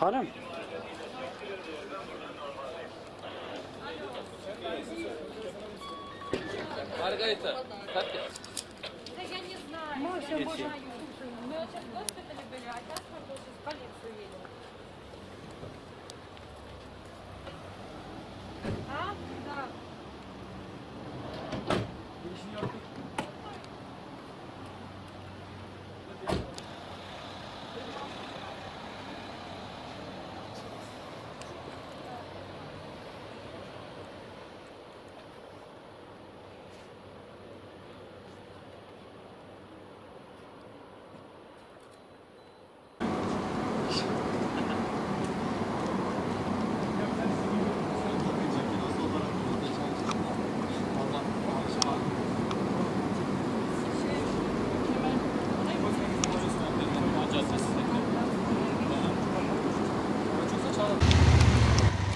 Hanım. Маргарита, Катя. Да я не знаю. Мы больше Мы сейчас в госпитале были, а сейчас мы тоже в полицию едем.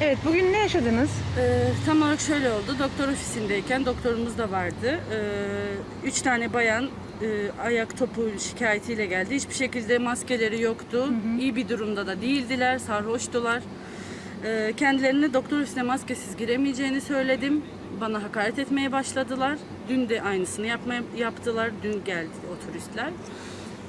Evet bugün ne yaşadınız? Ee, tam olarak şöyle oldu. Doktor ofisindeyken doktorumuz da vardı. Ee, üç tane bayan e, ayak topu şikayetiyle geldi. Hiçbir şekilde maskeleri yoktu. İyi bir durumda da değildiler. Sarhoştular. Ee, kendilerine doktor ofisine maskesiz giremeyeceğini söyledim. Bana hakaret etmeye başladılar. Dün de aynısını yapmaya, yaptılar. Dün geldi o turistler.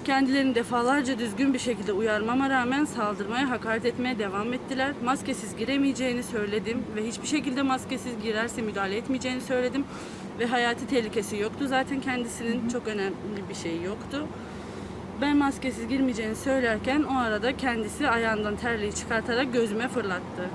Kendilerini defalarca düzgün bir şekilde uyarmama rağmen saldırmaya, hakaret etmeye devam ettiler. Maskesiz giremeyeceğini söyledim ve hiçbir şekilde maskesiz girerse müdahale etmeyeceğini söyledim. Ve hayati tehlikesi yoktu zaten kendisinin çok önemli bir şey yoktu. Ben maskesiz girmeyeceğini söylerken o arada kendisi ayağından terliği çıkartarak gözüme fırlattı.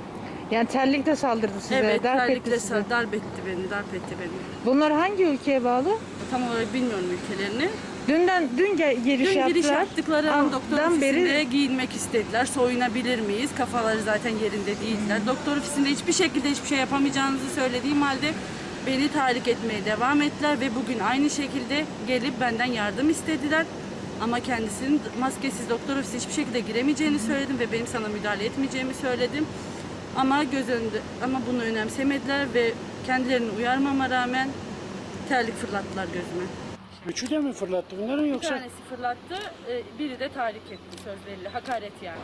Yani terlikle saldırdı size, evet, darp terlikle etti sizi. sa- darp etti beni, darp etti beni. Bunlar hangi ülkeye bağlı? Tam olarak bilmiyorum ülkelerini. Dünden dün ge- giriş Dün yaptılar. giriş yaptıkları an doktor ofisinde beri giyinmek istediler. Soyunabilir miyiz? Kafaları zaten yerinde değildiler. Doktor ofisinde hiçbir şekilde hiçbir şey yapamayacağınızı söylediğim halde beni tahrik etmeye devam ettiler ve bugün aynı şekilde gelip benden yardım istediler. Ama kendisinin maskesiz doktor ofisi hiçbir şekilde giremeyeceğini söyledim ve benim sana müdahale etmeyeceğimi söyledim. Ama göz önünde ama bunu önemsemediler ve kendilerini uyarmama rağmen terlik fırlattılar gözüme. Üçü de mi fırlattı bunların Bir yoksa? tanesi fırlattı, e, biri de tahrik etti sözleriyle. Hakaret yani.